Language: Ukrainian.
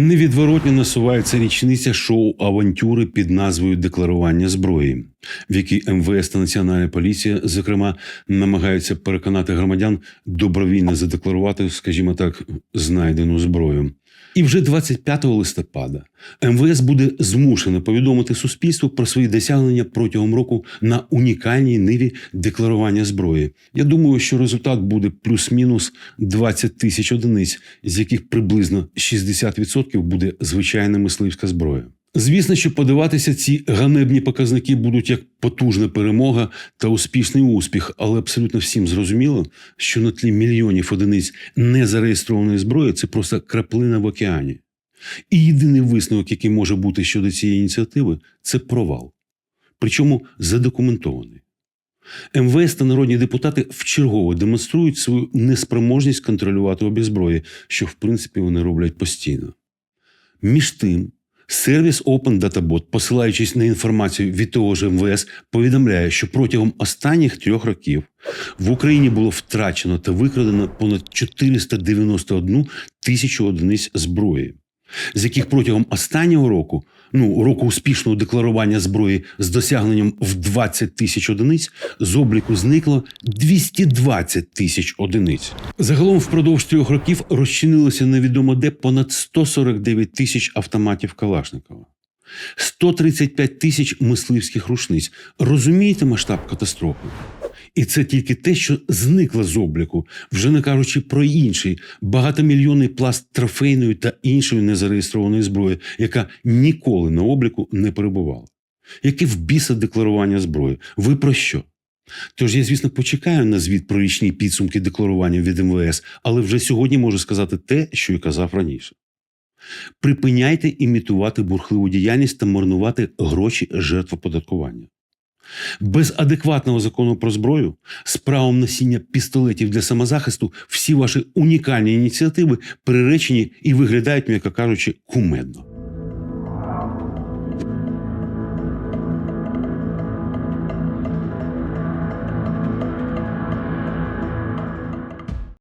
Невідворотно насувається річниця шоу авантюри під назвою Декларування зброї, в якій МВС та Національна поліція, зокрема, намагаються переконати громадян добровільно задекларувати, скажімо так, знайдену зброю. І вже 25 листопада МВС буде змушено повідомити суспільству про свої досягнення протягом року на унікальній ниві декларування зброї. Я думаю, що результат буде плюс-мінус 20 тисяч одиниць, з яких приблизно 60% буде звичайна мисливська зброя. Звісно, що подаватися ці ганебні показники будуть як потужна перемога та успішний успіх, але абсолютно всім зрозуміло, що на тлі мільйонів одиниць незареєстрованої зброї це просто краплина в океані. І єдиний висновок, який може бути щодо цієї ініціативи, це провал. Причому задокументований. МВС та народні депутати вчергово демонструють свою неспроможність контролювати обіг зброї, що в принципі вони роблять постійно. Між тим, сервіс Open Databot, посилаючись на інформацію від того ж МВС, повідомляє, що протягом останніх трьох років в Україні було втрачено та викрадено понад 491 тисячу одиниць зброї, з яких протягом останнього року, ну року успішного декларування зброї з досягненням в 20 тисяч одиниць, з обліку зникло 220 тисяч одиниць. Загалом впродовж трьох років розчинилося невідомо де понад 149 тисяч автоматів Калашникова. 135 тисяч мисливських рушниць. Розумієте масштаб катастрофи? І це тільки те, що зникло з обліку, вже не кажучи про інший багатомільйонний пласт трофейної та іншої незареєстрованої зброї, яка ніколи на обліку не перебувала. Яке в біса декларування зброї? Ви про що? Тож я, звісно, почекаю на звіт про річні підсумки декларування від МВС, але вже сьогодні можу сказати те, що й казав раніше. Припиняйте імітувати бурхливу діяльність та марнувати гроші жертв оподаткування. Без адекватного закону про зброю, з правом носіння пістолетів для самозахисту, всі ваші унікальні ініціативи приречені і виглядають, м'яко кажучи, кумедно.